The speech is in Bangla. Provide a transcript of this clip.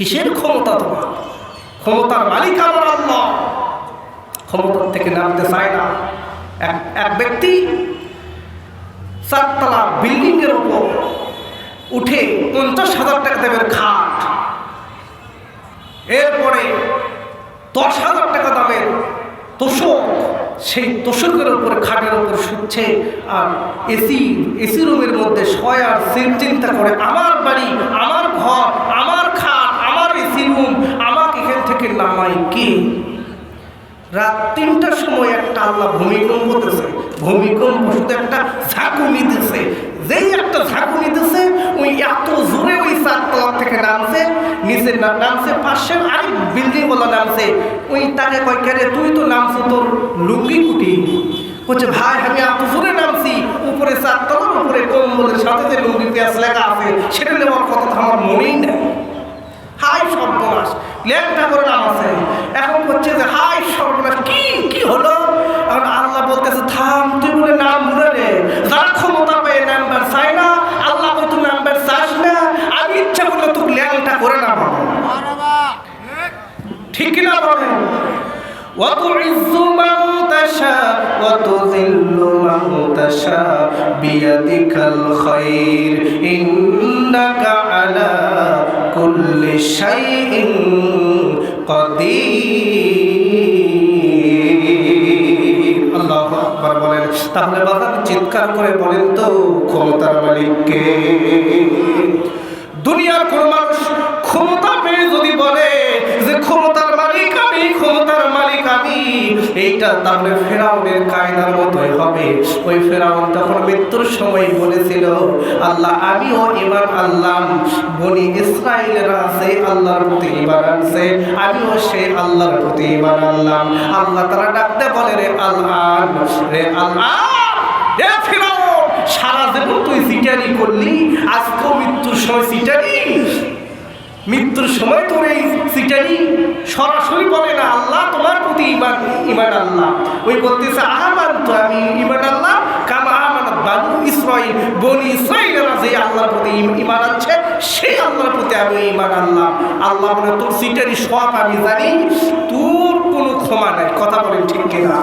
কিসের ক্ষমতা তোমার? ক্ষমতার মালিক আমার আল্লাহ। ক্ষমতার থেকে নামতে চায় না। এক এক ব্যক্তি চারতলা বিল্ডিংয়ের ওপর উঠে পঞ্চাশ হাজার টাকা দেবের খাট। এরপরে দশ হাজার টাকা দামের তোষক সেই তোষকের উপর খাটের উপর শুচ্ছে আর এসি এসি রুমের মধ্যে শয় আর সিন চিন্তা করে, আমার বাড়ি, আমার ঘর আমার খাট আমার এসি রুম আমাকে এখান থেকে নামাই কে রাত তিনটার সময় একটা আল্লাহ ভূমিকম্প দিতেছে ভূমিকম্প শুধু একটা ঝাঁকুনি দিতেছে যেই একটা ঝাঁকুনি দিতেছে ওই এত জোরে ওই চারতলা থেকে নামছে, নিচে নামছে, পাশের আরেক বিল্ডিং বলা নামছে। ওই তাকে কয় কেরে তুই তো নামছো তোর লুঙ্গি কুটি? বলছে ভাই, আমি এত জোরে নামছি, উপরে চারতলার উপরে কম্বলের সাথে যে লুঙ্গি পেঁয়াজ লেখা আছে, সেটা নেওয়ার কথা আমার মনেই নেই। হাই সর্বনাশ, লেখটা করে নাম আছে وتعز من تشاء وتذل من تشاء بيدك الخير إنك على كل شيء قدير আল্লাহ আকবার বলেন তাহলে বাবা চিৎকার করে বলেন তো ক্ষমতার মালিককে এইটা তাহলে ফেরাউনের কায়দার মতোই হবে। ওই ফেরাউন তখন মৃত্যুর সময় বলেছিল, আল্লাহ, আমিও ইমান আল্লাহ। বনি ইসরায়েলেরা আছে, আল্লাহর প্রতি ইমান আনছে। আমিও সে আল্লাহর প্রতি ইমান আনলাম। আল্লাহ তারা ডাকতে বলে, রে আল্লাহ রে আল্লাহ মৃত্যুর সময় তোর এই সিটারি সরাসরি বলে না, আল্লাহ তোমার প্রতি ইমান ইমান আল্লাহ। ওই বলতেছে আমার তো আমি ইমান আল্লাহ, কামা আমান বানু ইসরাইল, বনি ইসরাইলেরা যে আল্লাহর প্রতি ইম- ইমান আছে, সেই আল্লাহর প্রতি আমি ইমান আল্লাহ। আল্লাহ বলে, তোর সিটারি সব আমি জানি, তোর কোনো ক্ষমা নাই। কথা বলেন ঠিক কিনা?